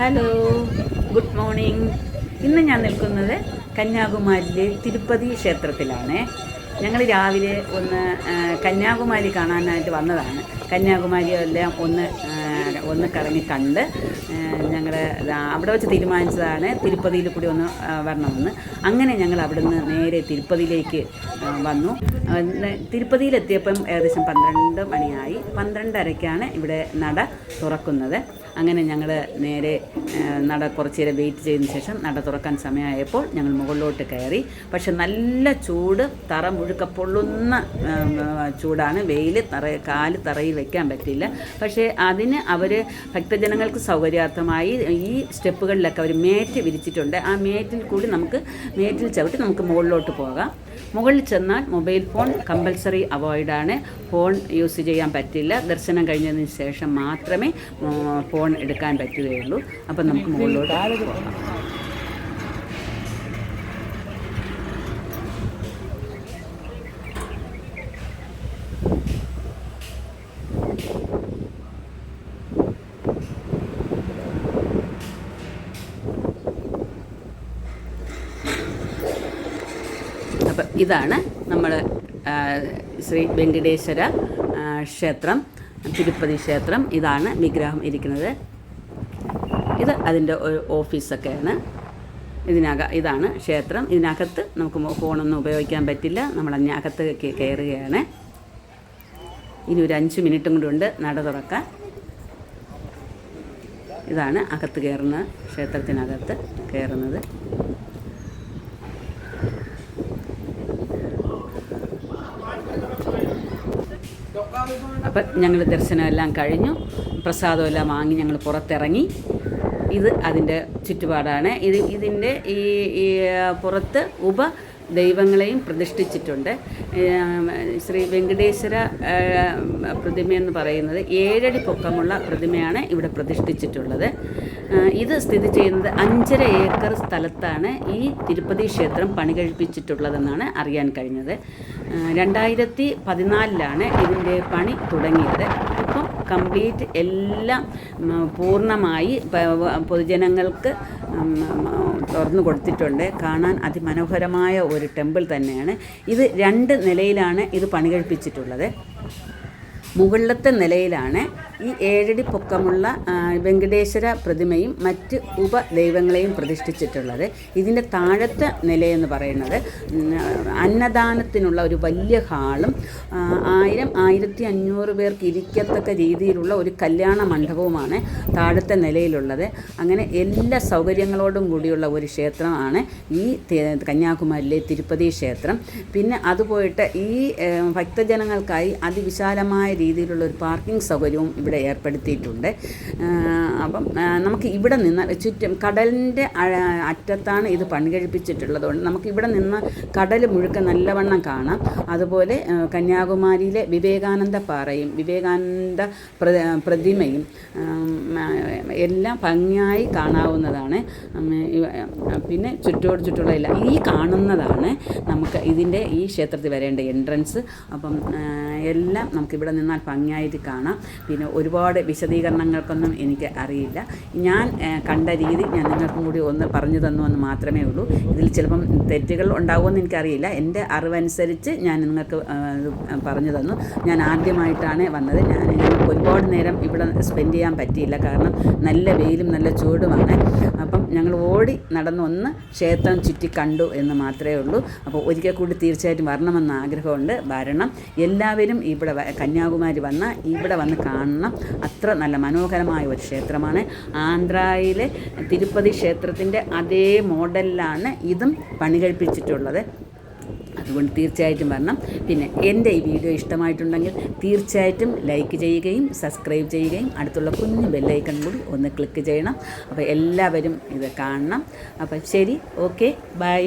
Hello good morning ഇന്ന് ഞാൻ നിൽക്കുന്നത് കന്യാകുമാരിയിലെ തിരുപ്പതി ക്ഷേത്രത്തിലാണ്. ഞങ്ങൾ രാവിലെ ഒന്ന് കന്യാകുമാരി കാണാനായിട്ട് വന്നതാണ്. കന്യാകുമാരി എല്ലാം ഒന്ന് ഒന്ന് കറങ്ങി കണ്ട് ഞങ്ങൾ അവിടെ വെച്ച് തീരുമാനിച്ചതാണ് തിരുപ്പതിയിൽ കൂടി ഒന്ന് വരണമെന്ന്. അങ്ങനെ ഞങ്ങൾ അവിടുന്ന് നേരെ തിരുപ്പതിയിലേക്ക് വന്നു. തിരുപ്പതിയിലെത്തിയപ്പം ഏകദേശം പന്ത്രണ്ട് മണിയായി. പന്ത്രണ്ടരയ്ക്കാണ് ഇവിടെ നട തുറക്കുന്നത്. അങ്ങനെ ഞങ്ങൾ നേരെ നട കുറച്ച് നേരം വെയിറ്റ് ചെയ്തതിന് ശേഷം നട തുറക്കാൻ സമയമായപ്പോൾ ഞങ്ങൾ മുകളിലോട്ട് കയറി. പക്ഷെ നല്ല ചൂട് തറ മുഴുക്ക പൊള്ളുന്ന ചൂടാണ്. വെയിൽ തറ കാൽ തറയിൽ വെക്കാൻ പറ്റില്ല. പക്ഷേ അതിന് അവർ ഭക്തജനങ്ങൾക്ക് സൗകര്യാർത്ഥമായി ഈ സ്റ്റെപ്പുകളിലൊക്കെ അവർ മേറ്റ് വിരിച്ചിട്ടുണ്ട്. ആ മേറ്റിൽ കൂടി നമുക്ക് മേറ്റിൽ ചവിട്ടി നമുക്ക് മുകളിലോട്ട് പോകാം. മുകളിൽ ചെന്നാൽ മൊബൈൽ ഫോൺ കമ്പൽസറി അവോയ്ഡാണ് ഫോൺ യൂസ് ചെയ്യാൻ പറ്റില്ല. ദർശനം കഴിഞ്ഞതിന് ശേഷം മാത്രമേ ഫോൺ എടുക്കാൻ പറ്റുകയുള്ളൂ. അപ്പം നമുക്ക് മുകളിലോട്ട് പോകാം. അപ്പം ഇതാണ് നമ്മൾ ശ്രീ വെങ്കടേശ്വര ക്ഷേത്രം തിരുപ്പതി ക്ഷേത്രം. ഇതാണ് വിഗ്രഹം ഇരിക്കുന്നത്. ഇത് അതിന്റെ ഒരു ഓഫീസൊക്കെയാണ്. ഇതിനക ഇതാണ് ക്ഷേത്രം. ഇതിനകത്ത് നമുക്ക് ഫോണൊന്നും ഉപയോഗിക്കാൻ പറ്റില്ല. നമ്മൾ അതിനകത്ത് കയറുകയാണ്. ഇനി ഒരു അഞ്ച് മിനിറ്റും കൂടി ഉണ്ട് നട തുറക്കാൻ. ഇതാണ് അകത്ത് കയറുന്ന ക്ഷേത്രത്തിനകത്ത് കയറുന്നത്. അപ്പം ഞങ്ങൾ ദർശനമെല്ലാം കഴിഞ്ഞു. പ്രസാദമെല്ലാം വാങ്ങി ഞങ്ങൾ പുറത്തിറങ്ങി. ഇത് അതിന്റെ ചുറ്റുപാടാണ്. ഇത് ഇതിന്റെ ഈ പുറത്ത് ഉപ ദൈവങ്ങളെയും പ്രതിഷ്ഠിച്ചിട്ടുണ്ട്. ശ്രീ വെങ്കടേശ്വര പ്രതിമ പ്രതിമയെന്ന് പറയുന്നത് ഏഴടി പൊക്കമുള്ള പ്രതിമയാണ് ഇവിടെ പ്രതിഷ്ഠിച്ചിട്ടുള്ളത്. ഇത് സ്ഥിതി ചെയ്യുന്നത് അഞ്ചര ഏക്കർ സ്ഥലത്താണ് ഈ തിരുപ്പതി ക്ഷേത്രം പണി കഴിപ്പിച്ചിട്ടുള്ളതെന്നാണ് അറിയാൻ കഴിഞ്ഞത്. രണ്ടായിരത്തി പതിനാലിലാണ് ഇതിന്റെ പണി തുടങ്ങിയത്. കംപ്ലീറ്റ് എല്ലാം പൂർണമായി പൊതുജനങ്ങൾക്ക് തുറന്നു കൊടുത്തിട്ടുണ്ട്. കാണാൻ അതിമനോഹരമായ ഒരു ടെമ്പിൾ തന്നെയാണ്. ഇത് രണ്ട് നിലയിലാണ് ഇത് പണി കഴിപ്പിച്ചിട്ടുള്ളത് മുകളിലത്തെ നിലയിലാണ് ഈ ഏഴടി പൊക്കമുള്ള വെങ്കടേശ്വര പ്രതിമയും മറ്റ് ഉപദൈവങ്ങളെയും പ്രതിഷ്ഠിച്ചിട്ടുള്ളത്. ഇതിന്റെ താഴത്തെ നിലയെന്ന് പറയുന്നത് അന്നദാനത്തിനുള്ള ഒരു വലിയ ഹാളും ആയിരം ആയിരത്തി അഞ്ഞൂറ് പേർക്ക് ഇരിക്കത്തക്ക രീതിയിലുള്ള ഒരു കല്യാണ മണ്ഡപവുമാണ് താഴത്തെ നിലയിലുള്ളത്. അങ്ങനെ എല്ലാ സൗകര്യങ്ങളോടും കൂടിയുള്ള ഒരു ക്ഷേത്രമാണ് ഈ കന്യാകുമാരിയിലെ തിരുപ്പതി ക്ഷേത്രം. പിന്നെ അതുപോയിട്ട് ഈ ഭക്തജനങ്ങൾക്കായി അതിവിശാലമായ രീതിയിലുള്ള ഒരു പാർക്കിംഗ് സൗകര്യവും ഇവിടെ ഏർപ്പെടുത്തിയിട്ടുണ്ട്. അപ്പം നമുക്ക് ഇവിടെ നിന്ന് ചുറ്റും കടലിന്റെ അറ്റത്താണ് ഇത് പണി കഴിപ്പിച്ചിട്ടുള്ളതുകൊണ്ട് നമുക്ക് ഇവിടെ നിന്ന് കടൽ മുഴുക്ക നല്ലവണ്ണം കാണാം. അതുപോലെ കന്യാകുമാരിയിലെ വിവേകാനന്ദ പാറയും വിവേകാനന്ദ പ്ര പ്രതിമയും എല്ലാം ഭംഗിയായി കാണാവുന്നതാണ്. പിന്നെ ചുറ്റോട് ചുറ്റുള്ള എല്ലാം ഈ കാണുന്നതാണ് നമുക്ക് ഇതിന്റെ ഈ ക്ഷേത്രത്തിൽ വരേണ്ട എൻട്രൻസ് അപ്പം എല്ലാം എല്ലാം നമുക്കിവിടെ നിന്നാൽ ഭംഗിയായിട്ട് കാണാം. പിന്നെ ഒരുപാട് വിശദീകരണങ്ങൾക്കൊന്നും എനിക്ക് അറിയില്ല. ഞാൻ കണ്ട രീതി ഞാൻ നിങ്ങൾക്കും കൂടി ഒന്ന് പറഞ്ഞു തന്നു എന്ന് മാത്രമേ ഉള്ളൂ. ഇതിൽ ചിലപ്പം തെറ്റുകൾ ഉണ്ടാകുമെന്ന് എനിക്കറിയില്ല. എന്റെ അറിവനുസരിച്ച് ഞാൻ നിങ്ങൾക്ക് പറഞ്ഞു തന്നു. ഞാൻ ആദ്യമായിട്ടാണ് വന്നത്. ഞാൻ ഞങ്ങൾക്ക് ഒരുപാട് നേരം ഇവിടെ സ്പെൻഡ് ചെയ്യാൻ പറ്റിയില്ല. കാരണം നല്ല വെയിലും നല്ല ചൂടുമാണ്. അപ്പം ഞങ്ങൾ ഓടി നടന്ന് ഒന്ന് ക്ഷേത്രം ചുറ്റി കണ്ടു എന്ന് മാത്രമേ ഉള്ളൂ. അപ്പോൾ ഒരിക്കൽ കൂടി തീർച്ചയായിട്ടും വരണമെന്ന് ആഗ്രഹമുണ്ട്. വരണം. എല്ലാവരും ഇവിടെ കന്യാകുമാരി വന്നാൽ ഇവിടെ വന്ന് കാണണം. അത്ര നല്ല മനോഹരമായ ഒരു ക്ഷേത്രമാണ്. ആന്ധ്രയിലെ തിരുപ്പതി ക്ഷേത്രത്തിന്റെ അതേ മോഡലിലാണ് ഇതും പണി കഴിപ്പിച്ചിട്ടുള്ളത് അതുകൊണ്ട് തീർച്ചയായിട്ടും വരണം. പിന്നെ എന്റെ ഈ വീഡിയോ ഇഷ്ടമായിട്ടുണ്ടെങ്കിൽ തീർച്ചയായിട്ടും ലൈക്ക് ചെയ്യുകയും സബ്സ്ക്രൈബ് ചെയ്യുകയും അടുത്തുള്ള കുഞ്ഞു ബെല്ലൈക്കൺ കൂടി ഒന്ന് ക്ലിക്ക് ചെയ്യണം. അപ്പോൾ എല്ലാവരും ഇത് കാണണം. അപ്പം ശരി ഓക്കെ ബൈ.